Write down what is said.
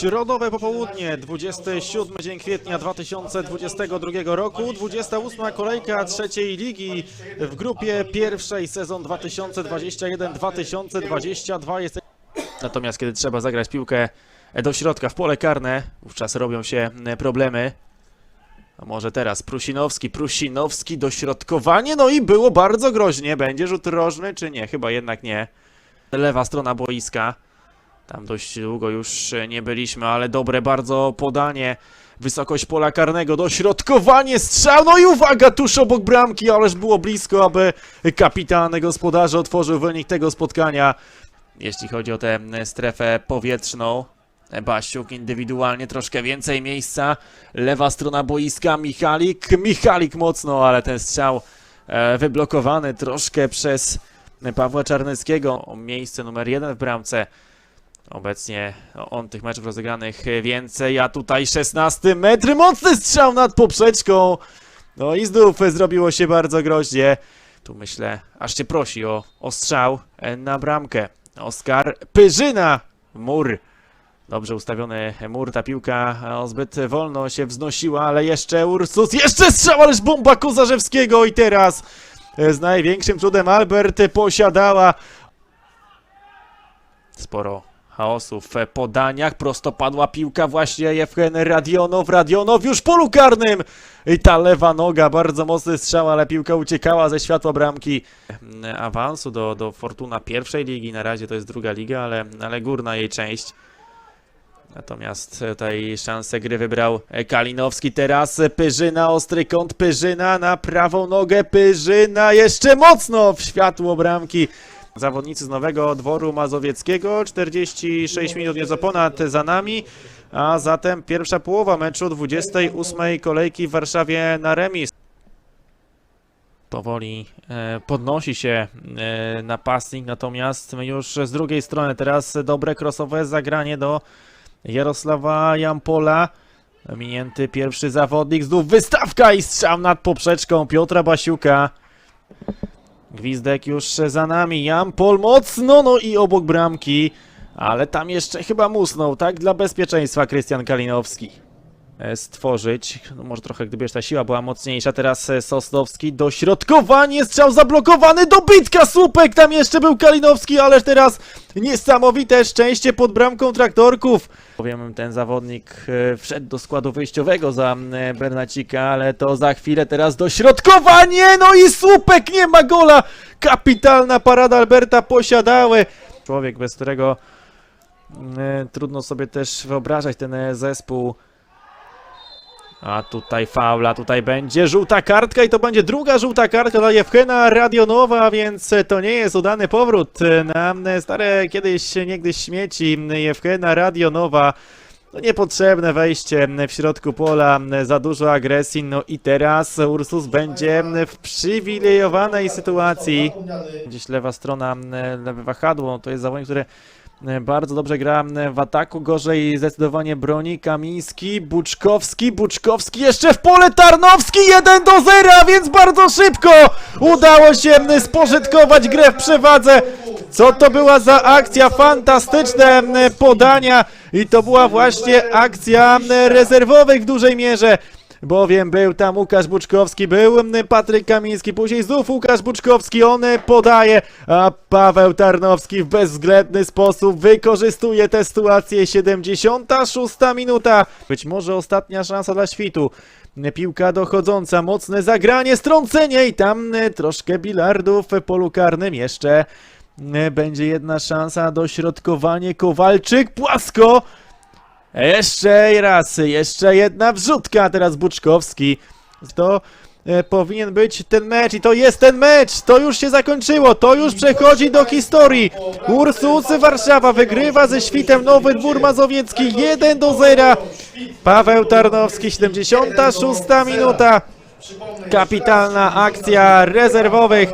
Środowe popołudnie, 27 dzień kwietnia 2022 roku, 28 kolejka trzeciej ligi w grupie pierwszej sezon 2021-2022. Jest... Natomiast kiedy trzeba zagrać piłkę do środka w pole karne, wówczas robią się problemy. A może teraz Prusinowski, Prusinowski, dośrodkowanie, no i było bardzo groźnie. Będzie rzut rożny czy nie? Chyba jednak nie. Lewa strona boiska. Tam dość długo już nie byliśmy, ale dobre bardzo podanie. Wysokość pola karnego, dośrodkowanie, strzał, no i uwaga, tuż obok bramki, ależ było blisko, aby kapitan gospodarza otworzył wynik tego spotkania. Jeśli chodzi o tę strefę powietrzną, Basiuk indywidualnie troszkę więcej miejsca. Lewa strona boiska, Michalik, Michalik mocno, ale ten strzał e, wyblokowany troszkę przez Pawła Czarneckiego. Miejsce numer jeden w bramce. Obecnie on tych meczów rozegranych więcej, a tutaj 16 metr, mocny strzał nad poprzeczką. No i znów zrobiło się bardzo groźnie. Tu myślę, aż się prosi o, o strzał e, na bramkę. Oskar Pyrzyna, mur. Dobrze ustawiony mur, ta piłka o, zbyt wolno się wznosiła, ale jeszcze Ursus, jeszcze strzał, ależ bomba Kozarzewskiego i teraz e, z największym trudem Albert posiadała sporo chaosu w podaniach, prosto padła piłka właśnie Jewgen Radionow, Radionow już w polu karnym i ta lewa noga, bardzo mocny strzał, ale piłka uciekała ze światła bramki awansu do, do Fortuna pierwszej ligi, na razie to jest druga liga, ale, ale górna jej część. Natomiast tutaj szansę gry wybrał Kalinowski. Teraz Pyrzyna, ostry kąt Pyrzyna na prawą nogę. Pyrzyna jeszcze mocno w światło bramki. Zawodnicy z Nowego Dworu Mazowieckiego. 46 minut nieco ponad za nami. A zatem pierwsza połowa meczu 28 kolejki w Warszawie na remis. Powoli e, podnosi się e, napastnik, natomiast już z drugiej strony teraz dobre krosowe zagranie do Jarosława Jampola. Minięty pierwszy zawodnik, znów wystawka i strzał nad poprzeczką Piotra Basiuka. Gwizdek już za nami, Jampol mocno, no i obok bramki. Ale tam jeszcze chyba musnął, tak? Dla bezpieczeństwa Krystian Kalinowski. E, Stworzyć, no może trochę gdyby już ta siła była mocniejsza, teraz e, Sosnowski, dośrodkowanie, strzał zablokowany, dobytka, słupek, tam jeszcze był Kalinowski, ależ teraz niesamowite szczęście pod bramką traktorków. Powiem, ten zawodnik e, wszedł do składu wyjściowego za Bernacika, ale to za chwilę teraz dośrodkowanie, no i słupek, nie ma gola! Kapitalna parada Alberta posiadały. Człowiek, bez którego trudno sobie też wyobrażać ten zespół. A tutaj faula, tutaj będzie żółta kartka i to będzie druga żółta kartka dla Jewchena Radionowa, więc to nie jest udany powrót na stare kiedyś, niegdyś śmieci Jewchena Radionowa. No niepotrzebne wejście w środku pola, za dużo agresji, no i teraz Ursus będzie w przywilejowanej sytuacji. Gdzieś lewa strona, lewe wahadło, to jest zawodnik, który Bardzo dobrze gra e, w ataku, gorzej zdecydowanie broni Kamiński, Buczkowski, Buczkowski jeszcze w pole Tarnowski 1 do 0, więc bardzo szybko udało się m, spożytkować grę w przewadze. Co to była za akcja? Fantastyczne podania i to była właśnie akcja rezerwowych w dużej mierze. Bowiem był tam Łukasz Buczkowski, był m, Patryk Kamiński, później znów Łukasz Buczkowski, on e, podaje, a Paweł Tarnowski w bezwzględny sposób wykorzystuje tę sytuację. 76 minuta, być może ostatnia szansa dla świtu. Piłka dochodząca, mocne zagranie, strącenie i tam e, troszkę bilardów w polu karnym jeszcze. e, Będzie jedna szansa, dośrodkowanie, Kowalczyk, płasko. Jeszcze raz, jeszcze jedna wrzutka, teraz Buczkowski. To e, powinien być ten mecz i to jest ten mecz! To już się zakończyło, to już przechodzi do historii. Ursus Warszawa wygrywa ze świtem Nowy Dwór Mazowiecki 1 do 0. Paweł Tarnowski, 76 minuta. Kapitalna akcja rezerwowych.